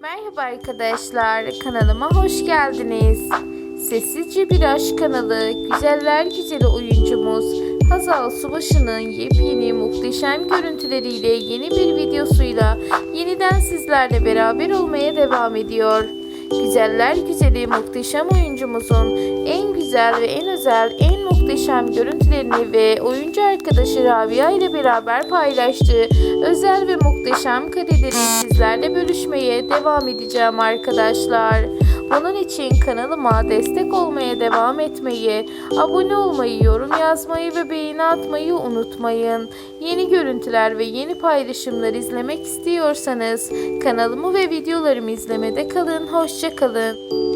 Merhaba arkadaşlar, kanalıma hoş geldiniz. Sessizce Bir Aşk kanalı, güzeller güzeli oyuncumuz Hazal Subaşı'nın yepyeni muhteşem görüntüleriyle yeni bir videosuyla yeniden sizlerle beraber olmaya devam ediyor. Güzeller güzeli muhteşem oyuncumuzun en güzel ve en özel, en muhteşem görüntülerini ve oyuncu arkadaşı Rabia ile beraber paylaştığı özel ve muhteşem kareleri sizlerle bölüşmeye devam edeceğim arkadaşlar. Bunun için kanalıma destek olmaya devam etmeyi, abone olmayı, yorum yazmayı ve beğeni atmayı unutmayın. Yeni görüntüler ve yeni paylaşımlar izlemek istiyorsanız kanalımı ve videolarımı izlemede kalın. Hoşça kalın.